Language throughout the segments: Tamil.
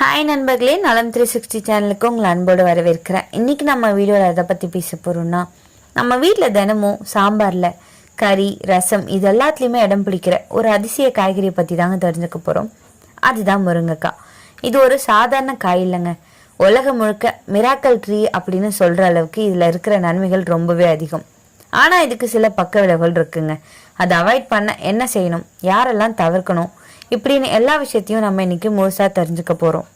ஹாய் நண்பர்களே. நலம் த்ரீ சிக்ஸ்டி சேனலுக்கு உங்களை அன்போடு வரவேற்கிறேன். இன்றைக்கி நம்ம வீடியோவில் எதை பற்றி பேச போகிறோம்னா நம்ம வீட்டில் தினமும் சாம்பாரில் கறி ரசம் இது எல்லாத்துலேயுமே இடம் பிடிக்கிற ஒரு அதிசய காய்கறியை பற்றி தாங்க தெரிஞ்சுக்க போகிறோம் அதுதான் முருங்கைக்காய். இது ஒரு சாதாரண காய் இல்லைங்க. உலகம் முழுக்க மிராக்கல் ட்ரீ அப்படின்னு சொல்கிற அளவுக்கு இதில் இருக்கிற நன்மைகள் ரொம்பவே அதிகம். ஆனால் இதுக்கு சில பக்க விளைவுகள் இருக்குங்க. அதை அவாய்ட் பண்ண என்ன செய்யணும்? யாரெல்லாம் தவிர்க்கணும்? இப்படின்னு எல்லா விஷயத்தையும் நம்ம இன்னைக்கு முழுசா தெரிஞ்சுக்க போறோம்.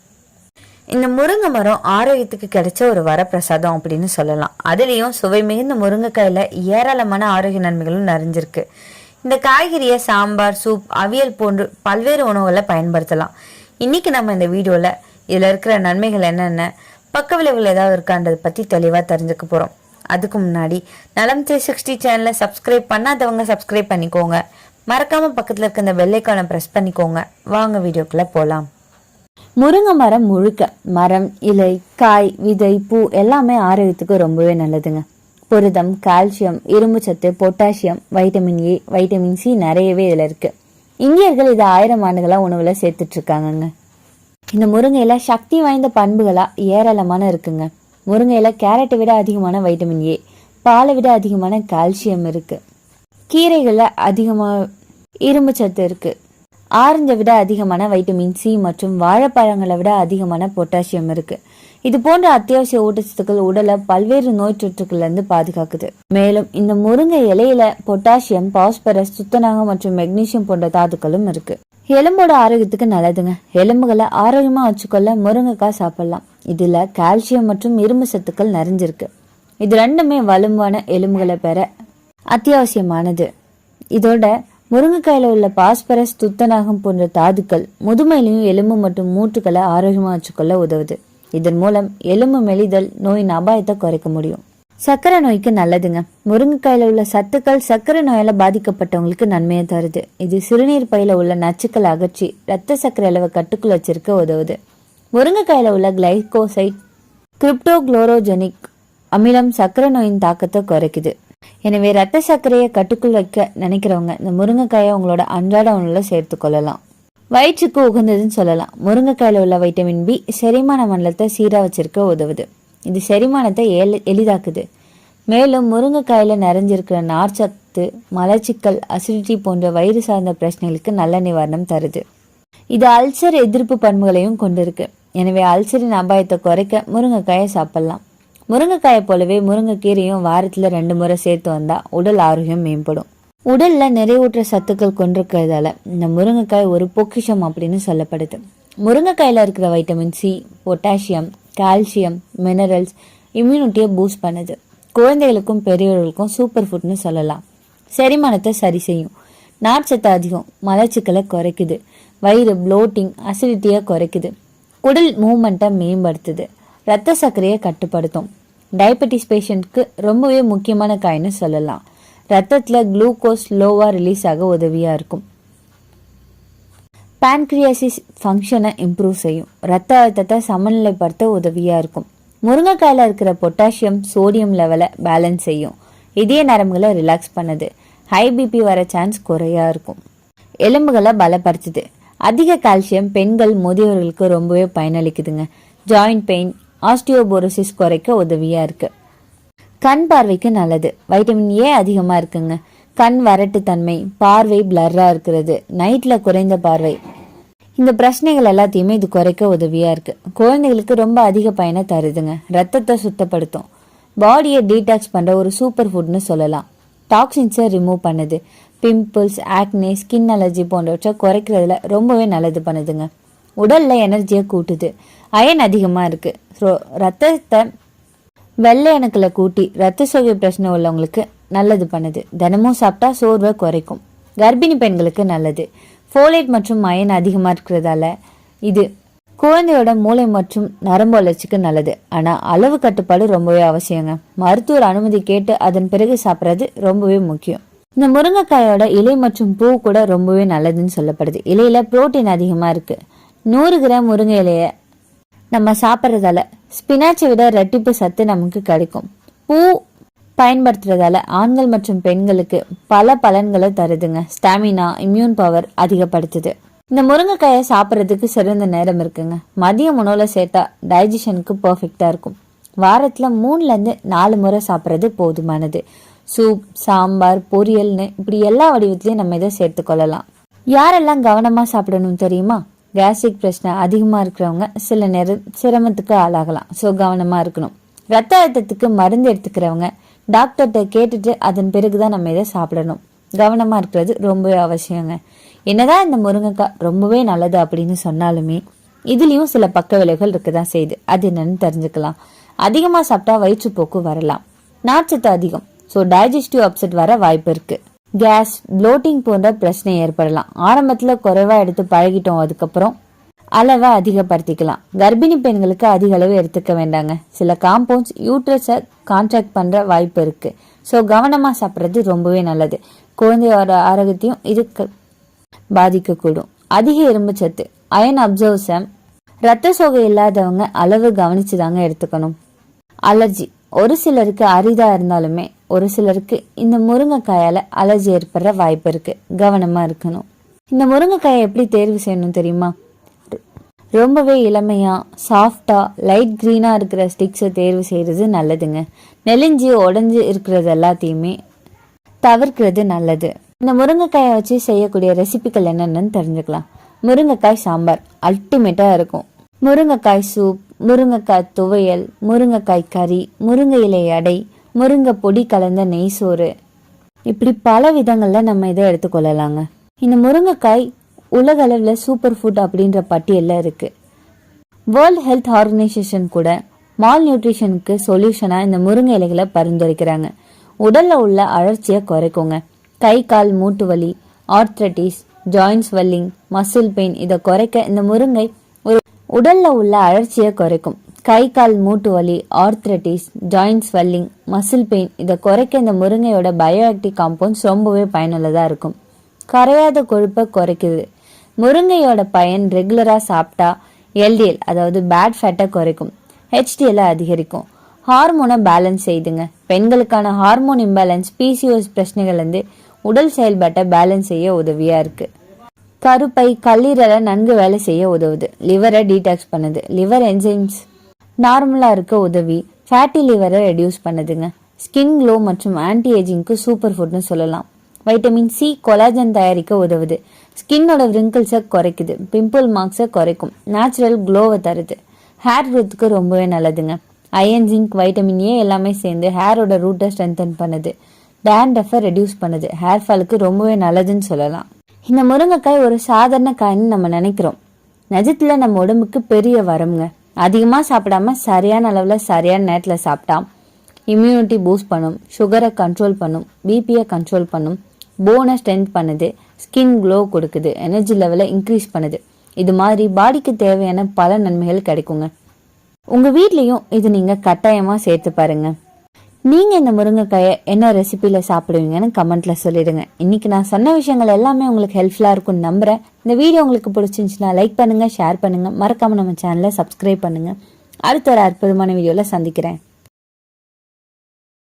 இந்த முருங்கை மரம் ஆரோக்கியத்துக்கு கிடைச்ச ஒரு வரப்பிரசாதம் அப்படின்னு சொல்லலாம். அதுலேயும் சுவை மிகுந்த முருங்கைக்காயில ஏராளமான ஆரோக்கிய நன்மைகளும் நிறைஞ்சிருக்கு. இந்த காய்கறியை சாம்பார் சூப் அவியல் போன்று பல்வேறு உணவுகளை பயன்படுத்தலாம். இன்னைக்கு நம்ம இந்த வீடியோவில் இதில் இருக்கிற நன்மைகள் என்னென்ன பக்க விளைவுகள் ஏதாவது இருக்கான்றதை பற்றி தெளிவாக தெரிஞ்சுக்க போகிறோம் அதுக்கு முன்னாடி நலம் த்ரீ சிக்ஸ்டி சேனலை சப்ஸ்கிரைப் பண்ணாதவங்க சப்ஸ்கிரைப் பண்ணிக்கோங்க. மறக்காம பக்கத்தில் இருக்க இந்த வெள்ளைக்கான ப்ரெஸ் பண்ணிக்கோங்க. வாங்க வீடியோக்குள்ள போகலாம் முருங்கை மரம் முழுக்க மரம் இலை காய் விதை பூ எல்லாமே ஆரோக்கியத்துக்கு ரொம்பவே நல்லதுங்க. புரதம் கால்சியம் இரும்புச்சத்து potassium vitamin A vitamin C நிறையவே இதில் இருக்கு. இந்தியர்கள் இதை ஆயிரம் ஆண்டுகளா உணவுல சேர்த்துட்டு இருக்காங்கங்க. இந்த முருங்கையில சக்தி வாய்ந்த பண்புகளா ஏராளமான இருக்குங்க. முருங்கையில கேரட்டை விட அதிகமான வைட்டமின் ஏ பாலை விட அதிகமான கால்சியம் இருக்கு. கீரைகளில் அதிகமாக இரும்பு சத்து இருக்கு. ஆரஞ்சை விட அதிகமான வைட்டமின் சி மற்றும் வாழைப்பழங்களை விட அதிகமான பொட்டாசியம் இருக்கு. இது போன்ற அத்தியாவசிய ஊட்டச்சத்துக்கள் உடலை பல்வேறு நோய் தொற்றுக்கள்லேருந்து பாதுகாக்குது. மேலும் இந்த முருங்கை இலையில பொட்டாசியம் பாஸ்பரஸ் துத்தநாகம் மற்றும் மெக்னீசியம் போன்ற தாதுக்களும் இருக்கு. எலும்போட ஆரோக்கியத்துக்கு நல்லதுங்க. எலும்புகளை ஆரோக்கியமா வச்சுக்கொள்ள முருங்கைக்காய் சாப்பிடலாம். இதுல கால்சியம் மற்றும் இரும்பு சத்துக்கள் நிறைஞ்சிருக்கு. இது ரெண்டுமே வலுவான எலும்புகளை பெற அத்தியாவசியமானது. இதோட முருங்கைக்காயில உள்ள பாஸ்பரஸ் துத்தநாகம் போன்ற தாதுக்கள் முதுமையிலையும் எலும்பு மற்றும் மூட்டுகளை ஆரோக்கியமா வச்சுக்கொள்ள உதவுது. இதன் மூலம் எலும்பு மெலிதல் நோயின் அபாயத்தை குறைக்க முடியும். சர்க்கரை நோய்க்கு நல்லதுங்க. முருங்கைக்காயில உள்ள சத்துக்கள் சர்க்கரை நோயால பாதிக்கப்பட்டவங்களுக்கு நன்மையை தருது. இது சிறுநீர் பையில உள்ள நச்சுக்களை அகற்றி ரத்த சர்க்கரை அளவை கட்டுக்குள் வச்சிருக்க உதவுது. முருங்கைக்காயில உள்ள கிளைகோசைட் கிரிப்டோகுளோரோஜெனிக் அமிலம் சர்க்கரை நோயின் தாக்கத்தை குறைக்குது. எனவே ரத்த சர்க்கரையை கட்டுக்குள் வைக்க நினைக்கிறவங்க இந்த முருங்கைக்காயை உங்களோட அன்றாட உணவுல சேர்த்து கொள்ளலாம். வயிற்றுக்கு உகந்ததுன்னு சொல்லலாம். முருங்கைக்காயில் உள்ள வைட்டமின் பி செரிமான மண்டலத்தை சீராக வச்சிருக்க உதவுது. இது செரிமானத்தை எளி எளிதாக்குது. மேலும் முருங்கைக்காயில நிறைஞ்சிருக்கிற நார்ச்சத்து மலச்சிக்கல் அசிடிட்டி போன்ற வயிறு சார்ந்த பிரச்சனைகளுக்கு நல்ல நிவாரணம் தருது. இது அல்சர் எதிர்ப்பு பண்புகளையும் கொண்டிருக்கு. எனவே அல்சரின் அபாயத்தை குறைக்க முருங்கைக்காயை சாப்பிடலாம். முருங்கைக்காயை போலவே முருங்கைக்கீரையும் வாரத்தில் ரெண்டு முறை சேர்த்து வந்தால் உடல் ஆரோக்கியம் மேம்படும். உடலில் நிறைவுற்ற சத்துக்கள் கொண்டிருக்கிறதால இந்த முருங்கைக்காய் ஒரு பொக்கிஷம் அப்படின்னு சொல்லப்படுது. முருங்கைக்காயில் இருக்கிற vitamin C potassium calcium minerals இம்யூனிட்டியை boost பண்ணுது. குழந்தைகளுக்கும் பெரியவர்களுக்கும் சூப்பர் ஃபுட்னு சொல்லலாம். செரிமானத்தை சரி செய்யும். நார்ச்சத்து அதிகம் மலச்சிக்கலை குறைக்குது. வயிறு ப்ளோட்டிங் அசிடிட்டியை குறைக்குது. குடல் மூமெண்ட்டை மேம்படுத்துது. ரத்த சர்க்கரையை கட்டுப்படுத்தும். டயபெட்டிஸ் பேஷண்ட்க்கு ரொம்பவே முக்கியமான காயின்னு சொல்லலாம். ரத்தத்தில் குளூக்கோஸ் லோவாக ரிலீஸ் ஆக உதவியாக இருக்கும். பான்க்ரியாசிஸ் ஃபங்க்ஷனை இம்ப்ரூவ் செய்யும். ரத்த அழுத்தத்தை சமநிலைப்படுத்த உதவியாக இருக்கும். முருங்கைக்காயில் இருக்கிற பொட்டாசியம் சோடியம் லெவலை பேலன்ஸ் செய்யும். இதய நரம்புகளை ரிலாக்ஸ் பண்ணுது. ஹை பிபி வர சான்ஸ் குறையா இருக்கும். எலும்புகளை பலப்படுத்துது. அதிக கால்சியம் பெண்கள் முதியவர்களுக்கு ரொம்பவே பயனளிக்குதுங்க. ஜாயிண்ட் பெயின் ஆஸ்டியோபோரோசிஸ் குறைக்க உதவியாக இருக்கு. கண் பார்வைக்கு நல்லது. வைட்டமின் ஏ அதிகமாக இருக்குங்க. கண் வறட்டுத்தன்மை பார்வை பிளர்ராக இருக்கிறது. நைட்டில் குறைந்த பார்வை. இந்த பிரச்சனைகள் எல்லாத்தையுமே இது குறைக்க உதவியாக இருக்கு. குழந்தைகளுக்கு ரொம்ப அதிக பயனை தருதுங்க. ரத்தத்தை சுத்தப்படுத்தும். பாடியை டீடாக்ஸ் பண்ணுற ஒரு சூப்பர் ஃபுட்னு சொல்லலாம். டாக்ஸின்ஸை ரிமூவ் பண்ணுது. பிம்பிள்ஸ் ஆக்னே ஸ்கின் அலர்ஜி போன்றவற்றை குறைக்கிறதுல ரொம்பவே நல்லது பண்ணுதுங்க. உடலில் எனர்ஜியை கூட்டுது. அயன் அதிகமாக இருக்குது ஸோ ரத்தத்தை வெள்ளை அணுக்களை கூட்டி ரத்த சோகை பிரச்சனை உள்ளவங்களுக்கு நல்லது பண்ணுது. தினமும் சாப்பிட்டா சோர்வை குறைக்கும். கர்ப்பிணி பெண்களுக்கு நல்லது. ஃபோலேட் மற்றும் அயன் அதிகமாக இருக்கிறதால இது குழந்தையோட மூளை மற்றும் நரம்பு வளர்ச்சிக்கு நல்லது. ஆனால் அளவு கட்டுப்பாடு ரொம்பவே அவசியங்க. மருத்துவர் அனுமதி கேட்டு அதன் பிறகு சாப்பிட்றது ரொம்பவே முக்கியம். இந்த முருங்கைக்காயோட இலை மற்றும் பூ கூட ரொம்பவே நல்லதுன்னு சொல்லப்படுது. இலையில புரோட்டீன் அதிகமாக இருக்கு. நூறு கிராம் முருங்கை இலையை நம்ம சாப்பிட்றதால ஸ்பினாச்சை விட ரெட்டிப்பு சத்து நமக்கு கிடைக்கும். பூ பயன்படுத்துறதால ஆண்கள் மற்றும் பெண்களுக்கு பல பலன்களை தருதுங்க. ஸ்டாமினா இம்யூன் பவர் அதிகப்படுத்துது. இந்த முருங்கைக்காயை சாப்பிட்றதுக்கு சிறந்த நேரம் இருக்குங்க. மதிய உணவில் சேர்த்தா டைஜஷனுக்கு பர்ஃபெக்டாக இருக்கும். வாரத்தில் மூணுலேருந்து நாலு முறை சாப்பிட்றது போதுமானது. சூப் சாம்பார் பொரியல்னு இப்படி எல்லா வடிவத்திலையும் நம்ம இதை சேர்த்துக்கொள்ளலாம். யாரெல்லாம் கவனமாக சாப்பிடணும் தெரியுமா? கேஸ்ட்ரிக் பிரச்சனை அதிகமாக இருக்கிறவங்க சில நேரம் சிரமத்துக்கு ஆளாகலாம். ஸோ கவனமாக இருக்கணும். ரத்த அழுத்தத்துக்கு மருந்து எடுத்துக்கிறவங்க டாக்டர்கிட்ட கேட்டுட்டு அதன் பிறகு தான் நம்ம இதை சாப்பிடணும். கவனமாக இருக்கிறது ரொம்பவே அவசியங்க. என்னதான் இந்த முருங்கைக்காய் ரொம்பவே நல்லது அப்படின்னு சொன்னாலுமே இதுலேயும் சில பக்க விளைவுகள் இருக்க தான் செய்யுது. அது என்னன்னு தெரிஞ்சுக்கலாம். அதிகமாக சாப்பிட்டா வயிற்றுப்போக்கு வரலாம். நார்ச்சத்து அதிகம். ஸோ டைஜஸ்டிவ் அப்செட் வர வாய்ப்பு இருக்குது கேஸ் ப்ளோட்டிங் போன்ற பிரச்சனை ஏற்படலாம். ஆரம்பத்தில் குறைவாக எடுத்து பழகிட்டோம் அதுக்கப்புறம் அளவை அதிகப்படுத்திக்கலாம். கர்ப்பிணி பெண்களுக்கு அதிக அளவு எடுத்துக்க வேண்டாங்க. சில காம்பவுண்ட்ஸ் யூட்ரஸை கான்ட்ராக்ட் பண்ணுற வாய்ப்பு இருக்குது ஸோ கவனமாக சாப்பிட்றது ரொம்பவே நல்லது. குழந்தையோட ஆரோக்கியத்தையும் இது பாதிக்கக்கூடும். அதிக இரும்பு சத்து அயன் அப்சர்வ்ஸை ரத்த சோகை இல்லாதவங்க அளவு கவனிச்சு தாங்க எடுத்துக்கணும். அலர்ஜி ஒரு சிலருக்கு அரிதா இருந்தாலுமே ஒரு சிலருக்கு இந்த முருங்கைக்காயால அலர்ஜி ஏற்படுற வாய்ப்பு இருக்கு. கவனமா இருக்கணும். இந்த முருங்கைக்காயை எப்படி தேர்வு செய்யணும் தெரியுமா? ரொம்பவே இளமையா சாஃப்டா லைட் கிரீனா இருக்கிற ஸ்டிக்ஸை தேர்வு செய்யறது நல்லதுங்க. நெலிஞ்சி உடஞ்சி இருக்கிறது எல்லாத்தையுமே தவிர்க்கிறது நல்லது. இந்த முருங்கைக்காயை வச்சு செய்யக்கூடிய ரெசிபிகள் என்னென்னு தெரிஞ்சுக்கலாம். முருங்கைக்காய் சாம்பார் அல்டிமேட்டாக இருக்கும். முருங்கைக்காய் சூப் முருங்கைக்காய் துவையல் முருங்கைக்காய் கறி முருங்கை இலை அடை முருங்கை பொடி கலந்த நெய் சோறு. இப்படி பல விதங்களில் நம்ம இதை எடுத்துக்கொள்ளலாங்க இந்த முருங்கைக்காய் உலக அளவில் சூப்பர் ஃபுட் அப்படின்ற பட்டியலில் இருக்குது வேர்ல்ட் ஹெல்த் ஆர்கனைசேஷன் கூட மால் நியூட்ரிஷனுக்கு சொல்யூஷனாக இந்த முருங்கை இலைகளை பரிந்துரைக்கிறாங்க. உடலில் உள்ள அழற்சியை குறைக்குங்க. கை கால் மூட்டு வலி arthritis joints swelling muscle pain இதை குறைக்க இந்த முருங்கை ஒரு உடல்ல உள்ள அழற்சியை குறைக்கும். கை கால் மூட்டு வலி arthritis joint swelling muscle pain இதை குறைக்க இந்த முருங்கையோட பயோஆக்டிவ் காம்பவுண்ட்ஸ் ரொம்பவே பயனுள்ளதாக இருக்கும். கரையாத கொழுப்பை குறைக்குது. முருங்கையோட பயன் ரெகுலரா சாப்பிட்டா எல்டிஎல் அதாவது பேட் ஃபேட்டை குறைக்கும். ஹெச்டிஎல் அதிகரிக்கும். ஹார்மோனை பேலன்ஸ் செய்துங்க. பெண்களுக்கான ஹார்மோன் இம்பேலன்ஸ் பிசிஓஎஸ் பிரச்சனைகள்லேருந்து உடல் செயல்பாட்டை பேலன்ஸ் செய்ய உதவியா இருக்குது கருப்பை கல்லீரலை நன்கு வேலை செய்ய உதவுது. லிவரை டீடாக்ஸ் பண்ணுது. லிவர் என்சைம்ஸ் நார்மலாக இருக்க உதவி. ஃபேட்டி லிவரை ரெடியூஸ் பண்ணுதுங்க. ஸ்கின் க்ளோ மற்றும் ஆன்டி ஏஜிங்க்கு சூப்பர் ஃபுட்னு சொல்லலாம். வைட்டமின் சி கொலாஜன் தயாரிக்க உதவுது. ஸ்கின்னோட wrinkles-அ குறைக்குது. பிம்பிள் மார்க்ஸை குறைக்கும். நேச்சுரல் க்ளோவை தருது. ஹேர் க்ரோத்துக்கு ரொம்பவே நல்லதுங்க. அயன் ஜிங்க் வைட்டமின் ஏ எல்லாமே சேர்ந்து ஹேரோட ரூட்டை ஸ்ட்ரென்தன் பண்ணுது. டேண்ட்ரஃபை ரெடியூஸ் பண்ணுது. ஹேர் ஃபாலுக்கு ரொம்பவே நல்லதுன்னு சொல்லலாம். இந்த முருங்கைக்காய் ஒரு சாதாரண காய்ன்னு நம்ம நினைக்கிறோம். நிஜத்துல நம்ம உடம்புக்கு பெரிய வரம்ங்க. அதிகமாக சாப்பிடாம சரியான அளவில் சரியான நேரத்தில் சாப்பிட்டா இம்யூனிட்டி பூஸ்ட் பண்ணும் சுகரை கண்ட்ரோல் பண்ணும் பிபியை கண்ட்ரோல் பண்ணும். போனை ஸ்ட்ரென்த் பண்ணுது ஸ்கின் க்ளோ கொடுக்குது எனர்ஜி லெவலை இன்க்ரீஸ் பண்ணுது. இது மாதிரி பாடிக்கு தேவையான பல நன்மைகள் கிடைக்குங்க. உங்கள் வீட்லேயும் இது நீங்கள் கட்டாயமாக சேர்த்து பாருங்கள் நீங்கள் இந்த முருங்கைக்காயை என்ன ரெசிப்பியில் சாப்பிடுவீங்கன்னு கமெண்ட்டில் சொல்லிடுங்க. இன்றைக்கி நான் சொன்ன விஷயங்கள் எல்லாமே உங்களுக்கு ஹெல்ப்ஃபுல்லாக இருக்கும்னு நம்புகிறேன் இந்த வீடியோ உங்களுக்கு பிடிச்சிருந்துச்சுன்னா லைக் பண்ணுங்கள் ஷேர் பண்ணுங்கள் மறக்காம நம்ம சேனலை சப்ஸ்கிரைப் பண்ணுங்கள் அடுத்த ஒரு அற்புதமான வீடியோவில் சந்திக்கிறேன்.